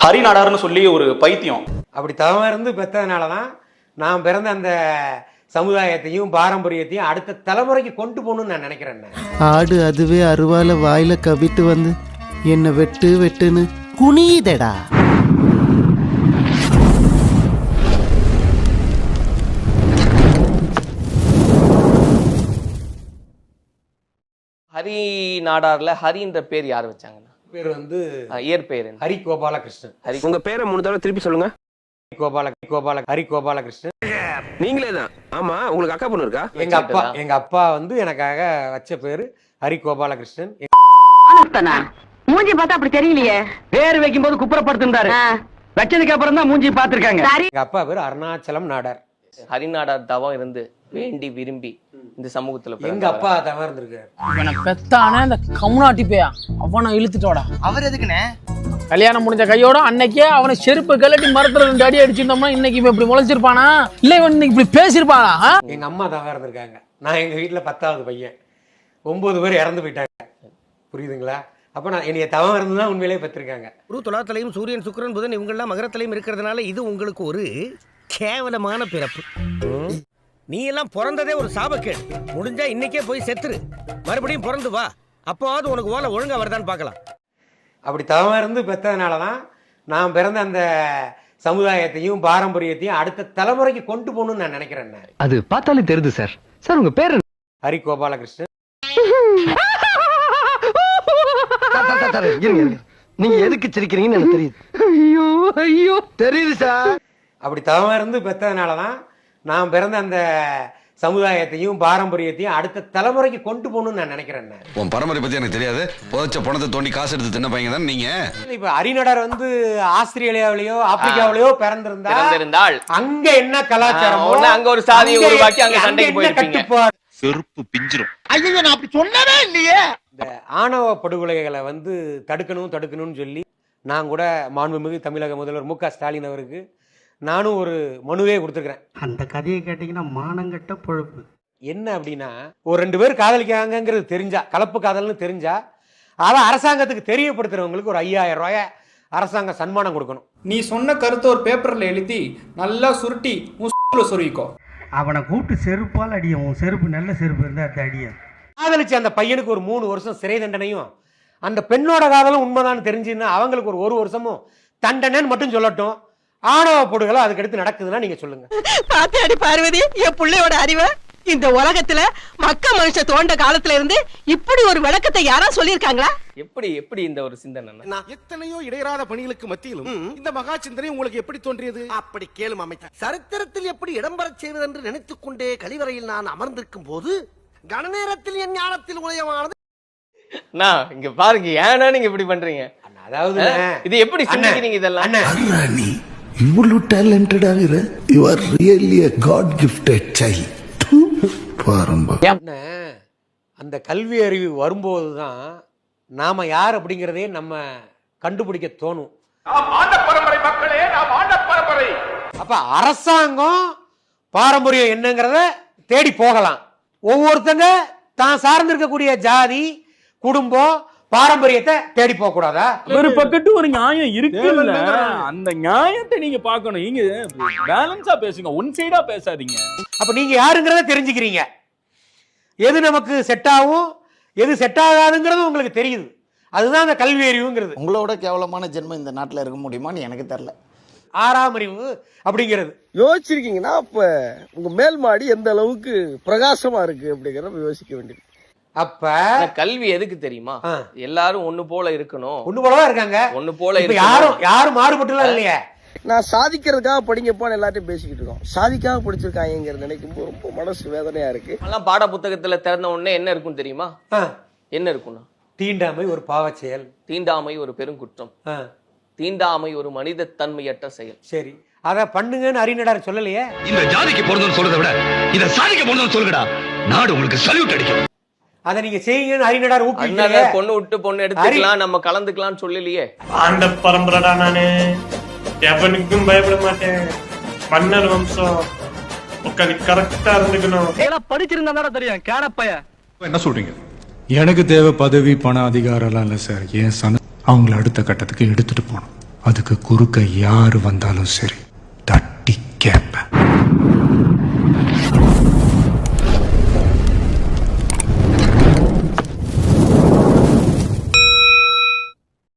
ஹரி நாடார்னு சொல்லி ஒரு பைத்தியம். அப்படி தவம் இருந்து பெற்றதுனால தான் நான் பிறந்த அந்த சமுதாயத்தையும் பாரம்பரியத்தையும் அடுத்த தலைமுறைக்கு கொண்டு போகணும்னு நான் நினைக்கிறேன் ஆடு அதுவே அருவால வாயில கவிட்டு வந்து என்ன வெட்டு வெட்டுன்னு குனியுதடா. ஹரி நாடார்ல ஹரின்ற பேர் யார் வச்சாங்கண்ணா? பேர் வந்து இயற்பெயர்? ஹரி கோபாலகிருஷ்ணன் ஹரி உங்க பேரை மூணு தடவை திருப்பி சொல்லுங்க. ஹரி கோபால கோபால ஹரி கோபாலகிருஷ்ணன் நீங்களே தான். ஆமா உங்களுக்கு அக்கா பொண்ணு இருக்கா? எங்க அப்பா எங்க அப்பா வந்து எனக்காக வச்ச பேரு ஹரி கோபாலகிருஷ்ணன் ஆனஸ்தானா மூஞ்சி பார்த்தா அப்படி தெரியலையே. பேர் வைக்கும்போது குப்புறப்படுத்திருந்தாரு. ஆ, வச்சதுக்கு அப்புறம் தான் மூஞ்சி பாத்திருக்காங்க சரி. எங்க அப்பா பேரு அருணாச்சலம் நாடார். ஹரி நாடார் தவம் இருந்து. வேண்டி விரும்பி இந்த சமூகத்துல எங்க. அப்பா தவறு இருந்திருக்காரு இவனை பெத்தானே அந்த கம்முனாட்டி பேயா அவனை இழுத்துட்டோடா. அவர் எதுக்குண்ணே? கல்யாணம் முடிஞ்ச கையோட அன்னைக்கே அவனை செருப்பு கலட்டி மரத்துல ரெண்டு அடி அடிச்சிருந்தோம்னா இன்னைக்கு இவன் இப்படி முளைச்சிருப்பானா? இல்ல இவன் இன்னைக்கு இப்படி பேசியிருப்பானா ஆ? எங்க அம்மா தவறு இருந்திருக்காங்க நான் எங்க வீட்டுல பத்தாவது பையன். ஒன்பது பேர் இறந்து போயிட்டாங்க. புரியுதுங்களா? அப்ப நான் என்னைய தவம் இருந்து தான் உண்மையிலேயே பெற்றிருக்காங்க. குரு துலாத்திலையும் சூரியன் சுக்கிரன் புதன் இவங்கெல்லாம் மகரத்திலையும் இருக்கிறதுனால இது உங்களுக்கு ஒரு கேவலமான பிறப்பு. நீ எல்லாம் பிறந்ததே ஒரு சாபக்கேடு. முடிஞ்சா இன்னைக்கே போய் செத்துரு. மறுபடியும் பிறந்து வா. அப்போவாவது உனக்கு ஓலை ஒழுங்கா வருதான்னு பார்க்கலாம். அப்படி தவம் இருந்து பெற்றதுனால தான் நான் பிறந்த அந்த சமுதாயத்தையும் பாரம்பரியத்தையும் அடுத்த தலைமுறைக்கு கொண்டு போகணும்னு நான் நினைக்கிறேன் நான். அது பார்த்தாலே தெரியுது சார். சார் உங்க பேர் ஹரி கோபாலகிருஷ்ணன் நீங்க எதுக்கு சிரிக்கிறீங்கன்னு எனக்கு தெரியுது. ஐயோ ஐயோ. தெரியுது சார். அப்படி தவம் இருந்து பெற்றதுனால தான் நான் பிறந்த அந்த சமுதாயத்தையும் பாரம்பரியத்தையும் அடுத்த தலைமுறைக்கு கொண்டு போகணும்னு நான் நினைக்கிறேன் நான். உன் பரம்பரை பத்தி எனக்கு தெரியாது. புதைச்ச பணத்தை தோண்டி காசு எடுத்து தின்ன பையன் தான் நீங்க? இப்ப ஹரிநடர் வந்து ஆஸ்திரேலியாவிலேயோ ஆப்பிரிக்காவிலேயோ பிறந்திருந்தா பிறந்திருந்தால் அங்க என்ன கலாச்சாரம் அங்க ஒரு சாதியை உருவாக்கி அங்க சண்டைக்கு போயிருப்பீங்க. செருப்பு பிஞ்சிரும். ஐயோ நான் அப்படி சொன்னவே இல்லையே. இந்த ஆணவ படுகொலைகளை வந்து தடுக்கணும் தடுக்கணும்னு சொல்லி நான் கூட மாண்புமிகு தமிழக முதல்வர் மு க ஸ்டாலின் அவருக்கு நானும் ஒரு மனுவே கொடுத்துருக்குறேன். அந்த கதையை கேட்டீங்கன்னா மானங்கட்ட பொழப்பு. என்ன அப்படின்னா ஒரு ரெண்டு பேர் காதலிக்காங்கங்கிறது தெரிஞ்சா கலப்பு காதல்னு தெரிஞ்சா அதை அரசாங்கத்துக்கு தெரியப்படுத்துறவங்களுக்கு ஒரு ஐயாயிரம் ரூபாய அரசாங்கம் சன்மானம் கொடுக்கணும். நீ சொன்ன கருத்தை ஒரு பேப்பர்ல எழுதி நல்லா சுருட்டி முஸ்ல சொருவிக்கோ அவனை கூப்பிட்டு செருப்பால் அடியும் உன் செருப்பு நல்ல செருப்பு இருந்தா அது அடியும் காதலிச்ச அந்த பையனுக்கு ஒரு மூணு வருஷம் சிறை தண்டனையும் அந்த பெண்ணோட காதலும் உண்மைதான்னு தெரிஞ்சுன்னா அவங்களுக்கு ஒரு ஒரு வருஷமும் தண்டனைன்னு மட்டும் சொல்லட்டும். ஆணவ படுகொலை அதுக்கடுத்து நடக்குதுன்னா நீங்க சொல்லுங்க. பாத்தியாடி பார்வதி என் பிள்ளையோட அறிவை? இந்த உலகத்துல மக்க மனுஷ தோண்ட காலத்துல இருந்து இப்படி ஒரு விளக்கத்தை யாரா சொல்லியிருக்காங்களா? எப்படி எப்படி இந்த ஒரு சிந்தனை? எத்தனையோ இடையறாத பணிகளுக்கு மத்தியிலும் இந்த மகா சிந்தனை உங்களுக்கு எப்படி தோன்றியது? அப்படி கேளும் அமைச்சர் சரித்திரத்தில் எப்படி இடம்பெறச் செய்வது என்று நினைத்துக் கொண்டே கழிவறையில் நான் அமர்ந்திருக்கும் போது கணநேரத்தில் என் ஞானத்தில் உதயமானது நான் இங்க பாருங்க ஏன்னா நீங்க இப்படி பண்றீங்க. அதாவது இது எப்படி சிந்திக்கிறீங்க இதெல்லாம்? இவ்வளவு டேலண்டட் ஆகிற you are really a god gifted child அண்ணன், அந்த கல்வி அறிவு வரும்போது தான் நாம யார் அப்படிங்கிறதே நம்ம கண்டுபிடிக்க தோணும். அப்ப அரசாங்கம் பாரம்பரியம் என்னங்கிறத தேடி போகலாம். ஒவ்வொருத்தங்க தான் சார்ந்து இருக்கக்கூடிய ஜாதி குடும்பம் பாரம்பரியத்தை தேடி போக கூடாதா? ஒரு பக்கத்து ஒரு நியாயம் இருக்குல்ல. அந்த நியாயத்தை நீங்க பார்க்கணும். நீங்க பேலன்ஸா பேசுங்க. ஒன் சைடா பேசாதீங்க. அப்ப நீங்க யாருங்கிறத தெரிஞ்சுக்கிறீங்க. எது நமக்கு செட் ஆகும் எது செட் ஆகாதுங்கிறது உங்களுக்கு தெரியுது. அதுதான் அந்த கல்வி அறிவுங்கிறது. உங்களோட கேவலமான ஜென்மம் இந்த நாட்டில் இருக்க முடியுமான்னு எனக்கு தெரியல. ஆறாம் அறிவு அப்படிங்கிறது. யோசிச்சிருக்கீங்கன்னா அப்ப உங்க மேல் மாடி எந்த அளவுக்கு பிரகாசமா இருக்கு அப்படிங்கறத யோசிக்க வேண்டியது. அப்ப கல்வி எதுக்கு தெரியுமா. எல்லாரும் ஒண்ணு போல இருக்கணும். ஒண்ணு போலதான் இருக்காங்க? ஒண்ணு போல. யாரும் யாரும் மாறுபட்டுலாம் இல்லையே. நான் சாதிக்கிறதுக்காக படிங்கப்பான்னு எல்லாத்தையும் பேசிக்கிட்டு இருக்கோம். சாதிக்காக படிச்சிருக்காங்கிறது நினைக்கும் போது ரொம்ப மனசு வேதனையா இருக்கு. எல்லாம் பாட புத்தகத்துல திறந்த உடனே என்ன இருக்கும் தெரியுமா? என்ன இருக்கும்னா தீண்டாமை ஒரு செயல் தீண்டாமை ஒரு பெருங்குற்றம். தீண்டாமை ஒரு மனித தன்மையற்ற செயல். சரி. அத பண்ணுங்கன்னு அறிநடார் சொல்லலையே? இந்த ஜாதிக்கு பிறந்தவன் சொல்றதை விட இத சாதிக்க பிறந்தவன் சொல்லுடா நாடு உங்களுக்கு சல்யூட் அடிக்கும். அதை நீங்க செய்யுங்கன்னு அறிநடார் அதனால ஊக்குவிக்கலையே பொண்ணு விட்டு பொண்ணு எடுத்துக்கலாம் நம்ம கலந்துக்கலாம்னு சொல்லலையே. ஆண்ட பரம்பரடா நானு. எவனுக்கும் பயப்பட மாட்டேன். மன்னர் வம்சம். உட்காந்து கரெக்டா இருந்துக்கணும். படிச்சிருந்தா தெரியும் கேடப்பைய. என்ன சொல்றீங்க? எனக்கு தேவை பதவி பண அதிகாரம்லாம் இல்லை சார். என் சன அவங்கள அடுத்த கட்டத்துக்கு எடுத்துட்டு போகணும். அதுக்கு குறுக்க யாரு வந்தாலும் சரி தட்டி கேட்பேன்